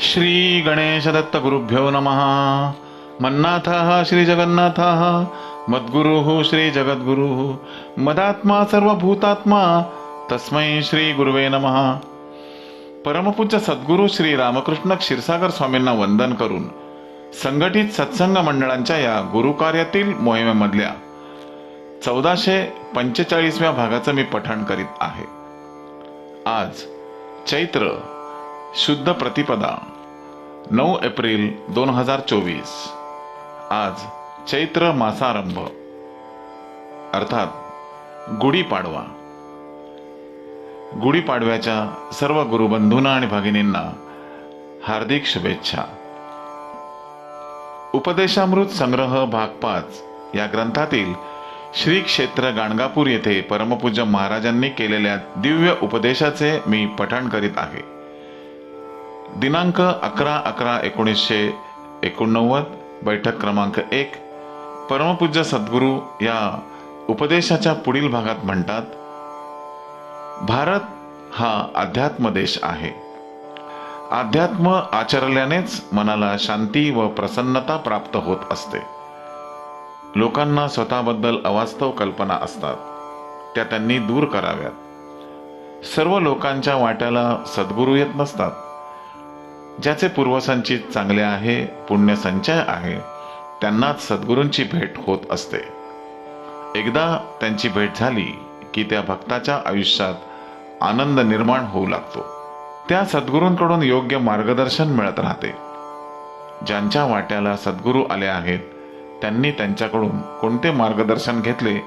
श्री गणेशदत्त गुरुभ्यो नमः। मन्नाथः श्री जगन्नाथः मद्गुरुः श्री जगद्गुरुः मदात्मा सर्वभूतात्मा तस्मै श्री गुरुवे नमः। परमपूज्य सद्गुरू श्री रामकृष्ण क्षीरसागर स्वामींना वंदन करून संघटित सत्संग मंडळांच्या या गुरुकार्यातील मोहिमेमधल्या चौदाशे पंचेचाळीसव्या भागाचं मी पठण करीत आहे. आज चैत्र शुद्ध प्रतिपदा नऊ एप्रिल दोन हजार चोवीस. आज चैत्र मासारंभ. अर्थात गुढीपाडवा गुढीपाडव्याच्या सर्व गुरुबंधूंना आणि भगिनींना हार्दिक शुभेच्छा. उपदेशामृत संग्रह भाग पाच या ग्रंथातील श्री क्षेत्र गाणगापूर येथे परमपूज्य महाराजांनी केलेल्या दिव्य उपदेशाचे मी पठण करीत आहे. दिनांक अकरा अकरा एकोणीसशे एकोणनव्वद बैठक क्रमांक एक. परमपूज्य सद्गुरू या उपदेशाच्या पुढील भागात म्हणतात भारत हा अध्यात्म देश आहे. अध्यात्म आचरल्यानेच मनाला शांती व प्रसन्नता प्राप्त होत असते. लोकांना स्वतःबद्दल अवास्तव कल्पना असतात. त्या त्यांनी दूर कराव्यात. सर्व लोकांच्या वाट्याला सद्गुरू येत नसतात. ज्याचे पूर्वसंचित चांगले आहे पुण्य संचय आहे त्यांनाच सद्गुरूंची भेट होत असते. एकदा त्यांची भेट झाली की त्या भक्ताच्या आयुष्यात आनंद निर्माण होऊ लागतो. त्या सद्गुरूंकडून योग्य मार्गदर्शन मिळत राहते. ज्यांच्या वाट्याला सद्गुरू आले आहेत त्यांनी त्यांच्याकडून कोणते मार्गदर्शन घेतले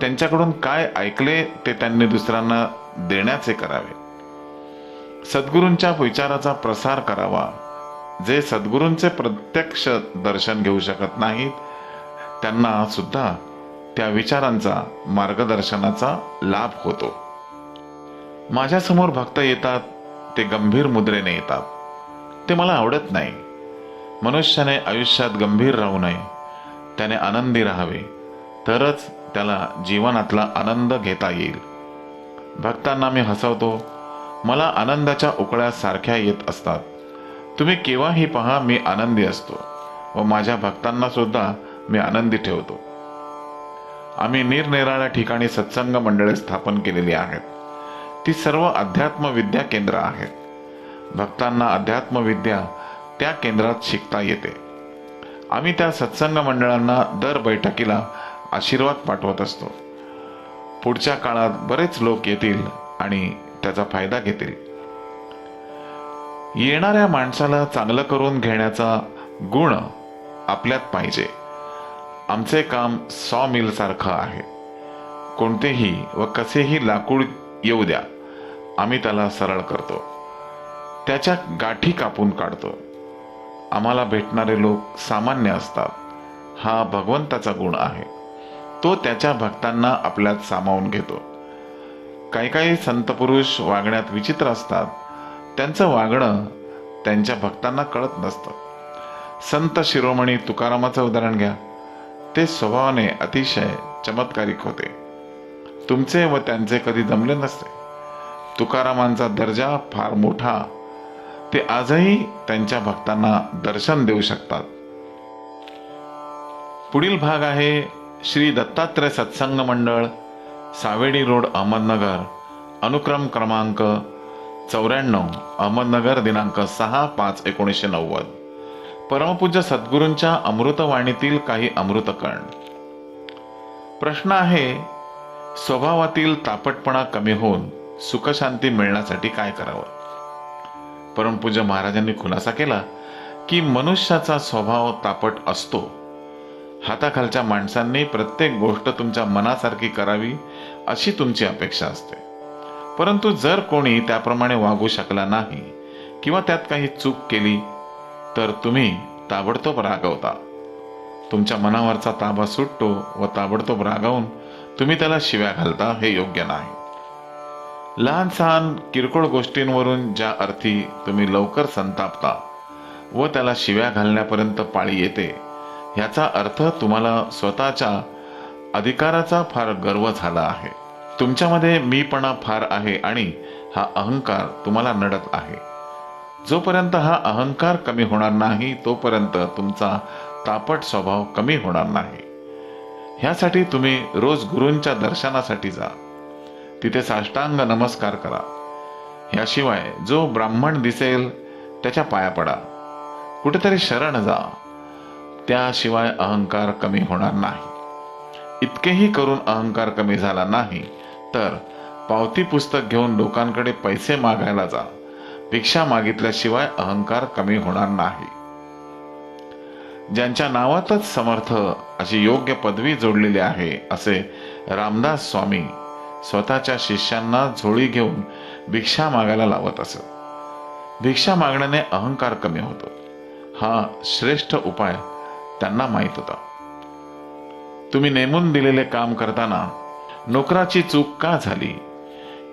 त्यांच्याकडून काय ऐकले ते त्यांनी दुसऱ्यांना देण्याचे करावे. सद्गुरूंच्या विचाराचा प्रसार करावा. जे सद्गुरूंचे प्रत्यक्ष दर्शन घेऊ शकत नाहीत त्यांना सुद्धा त्या विचारांचा मार्गदर्शनाचा लाभ होतो. माझ्यासमोर भक्त येतात ते गंभीर मुद्रेने येतात. ते मला आवडत नाही. मनुष्याने आयुष्यात गंभीर राहू नये. त्याने आनंदी राहावे. तरच त्याला जीवनातला आनंद घेता येईल. भक्तांना मी हसवतो मला आनंदाच्या उकळ्या सारख्या येत असतात. तुम्ही केव्हाही पहा मी आनंदी असतो व माझ्या भक्तांना सुद्धा मी आनंदी ठेवतो. आम्ही निरनिराळ्या ठिकाणी सत्संग मंडळे स्थापन केलेली आहेत. ती सर्व अध्यात्मविद्या केंद्र आहेत. भक्तांना अध्यात्मविद्या त्या केंद्रात शिकता येते. आम्ही त्या सत्संग मंडळांना दर बैठकीला आशीर्वाद पाठवत असतो. पुढच्या काळात बरेच लोक येतील आणि त्याचा फायदा घेतील. येणाऱ्या माणसाला चांगलं करून घेण्याचा गुण आपल्यात पाहिजे. आमचे काम सॉ मिलसारखं आहे. कोणतेही व कसेही लाकूड येऊ द्या. आम्ही त्याला सरळ करतो. त्याच्या गाठी कापून काढतो. आम्हाला भेटणारे लोक सामान्य असतात. हा भगवंताचा गुण आहे. तो त्याच्या भक्तांना आपल्यात सामावून घेतो. काही काही संतपुरुष वागण्यात विचित्र असतात. त्यांचं वागणं त्यांच्या भक्तांना कळत नसतं. संत शिरोमणी तुकारामाचं उदाहरण घ्या. ते स्वभावाने अतिशय चमत्कारिक होते. तुमचे व त्यांचे कधी जमले नसते. तुकारामांचा दर्जा फार मोठा. ते आजही त्यांच्या भक्तांना दर्शन देऊ शकतात. पुढील भाग आहे श्री दत्तात्रय सत्संग मंडळ. सावेडी रोड अहमदनगर. अनुक्रम क्रमांक चौऱ्याण्णव अहमदनगर दिनांक सहा पाच एकोणीसशे नव्वद. परमपूज्य सद्गुरूंच्या अमृतवाणीतील काही अमृतकण प्रश्न आहे स्वभावातील तापटपणा कमी होऊन सुखशांती मिळण्यासाठी काय करावं? परमपूज्य महाराजांनी खुलासा केला की मनुष्याचा स्वभाव तापट असतो. हाताखालच्या माणसांनी प्रत्येक गोष्ट तुमच्या मनासारखी करावी अशी तुमची अपेक्षा असते. परंतु जर कोणी त्याप्रमाणे वागू शकला नाही किंवा त्यात काही चूक केली तर तुम्ही ताबडतोब रागवता. तुमच्या मनावरचा ताबा सुटतो व ताबडतोब रागावून तुम्ही त्याला शिव्या घालता हे योग्य नाही. लहान सहान किरकोळ गोष्टींवरून ज्या अर्थी तुम्ही लवकर संतापता व त्याला शिव्या घालण्यापर्यंत पाळी येते ह्याचा अर्थ तुम्हाला स्वतःच्या अधिकाराचा फार गर्व झाला आहे. तुमच्यामध्ये मीपणा फार आहे आणि हा अहंकार तुम्हाला नडत आहे. जोपर्यंत हा अहंकार कमी होणार नाही तोपर्यंत तुमचा तापट स्वभाव कमी होणार नाही. ह्यासाठी तुम्ही रोज गुरूंच्या दर्शनासाठी जा. तिथे साष्टांग नमस्कार करा. ह्याशिवाय जो ब्राह्मण दिसेल त्याच्या पाया पडा. कुठेतरी शरण जा. त्याशिवाय अहंकार कमी होणार नाही. इतकेही करून अहंकार कमी झाला नाही तर पावती पुस्तक घेऊन लोकांकडे पैसे मागायला जा. भिक्षा मागितल्याशिवाय अहंकार कमी होणार नाही. ज्यांच्या नावातच समर्थ अशी योग्य पदवी जोडलेली आहे असे रामदास स्वामी स्वतःच्या शिष्यांना झोळी घेऊन भिक्षा मागायला लावत असत. भिक्षा मागण्याने अहंकार कमी होतो. हा श्रेष्ठ उपाय त्यांना माहीत होता. तुम्ही नेमून दिलेले काम करताना नोकराची चूक का झाली?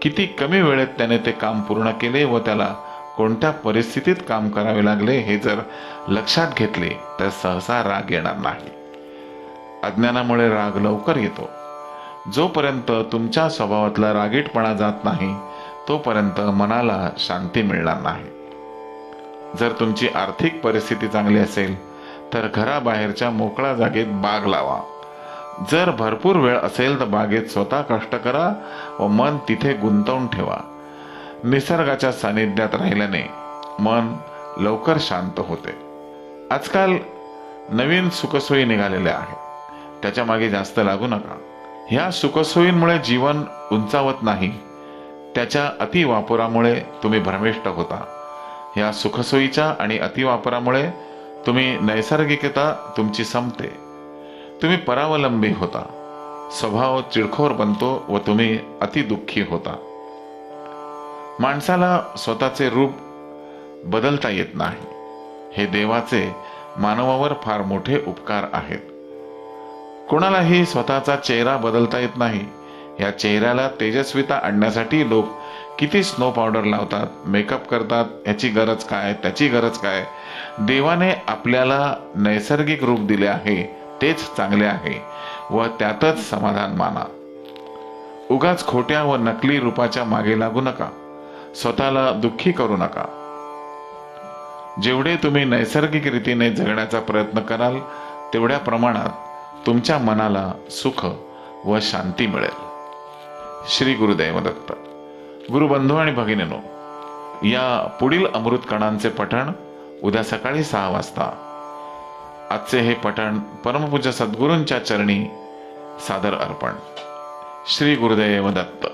किती कमी वेळेत त्याने ते काम पूर्ण केले व त्याला कोणत्या परिस्थितीत काम करावे लागले हे जर लक्षात घेतले तर सहसा राग येणार नाही. अज्ञानामुळे राग लवकर येतो. जोपर्यंत तुमच्या स्वभावातला रागीटपणा जात नाही तोपर्यंत मनाला शांती मिळणार नाही. जर तुमची आर्थिक परिस्थिती चांगली असेल तर घराबाहेरच्या मोकळ्या जागेत बाग लावा. जर भरपूर वेळ असेल तर बागेत स्वतः कष्ट करा व मन तिथे गुंतवून ठेवा. निसर्गाच्या सानिध्यात राहिल्याने मन लवकर शांत होते. आजकाल नवीन सुखसोयी निघालेल्या आहेत. त्याच्यामागे जास्त लागू नका. ह्या सुखसोयींमुळे जीवन उंचावत नाही. त्याच्या अतिवापरामुळे तुम्ही भ्रमिष्ट होता. ह्या सुखसोयीच्या आणि अतिवापरामुळे तुम्ही नैसर्गिकता तुमची संपते. तुम्ही परावलंबी होता. स्वभाव चिडखोर बनतो व तुम्ही अतिदुःखी होता. माणसाला स्वतःचे रूप बदलता येत नाही. हे देवाचे मानवावर फार मोठे उपकार आहेत. कोणालाही स्वतःचा चेहरा बदलता येत नाही. या चेहऱ्याला तेजस्विता आणण्यासाठी लोक किती स्नो पावडर लावतात मेकअप करतात याची गरज काय त्याची गरज काय? देवाने आपल्याला नैसर्गिक रूप दिले आहे तेच चांगले आहे. व त्यातच समाधान माना. उगाच खोट्या व नकली रूपाच्या मागे लागू नका. स्वतःला दुःखी करू नका. जेवढे तुम्ही नैसर्गिक रीतीने जगण्याचा प्रयत्न कराल तेवढ्या प्रमाणात तुमच्या मनाला सुख व शांती मिळेल. श्री गुरुदैव दत्त. गुरुबंधू आणि भगिनीनो या पुढील अमृत कणांचे पठण उद्या सकाळी सहा वाजता. आजचे हे पठण परमपूज्य सद्गुरूंच्या चरणी सादर अर्पण. श्री गुरुदेव दत्त.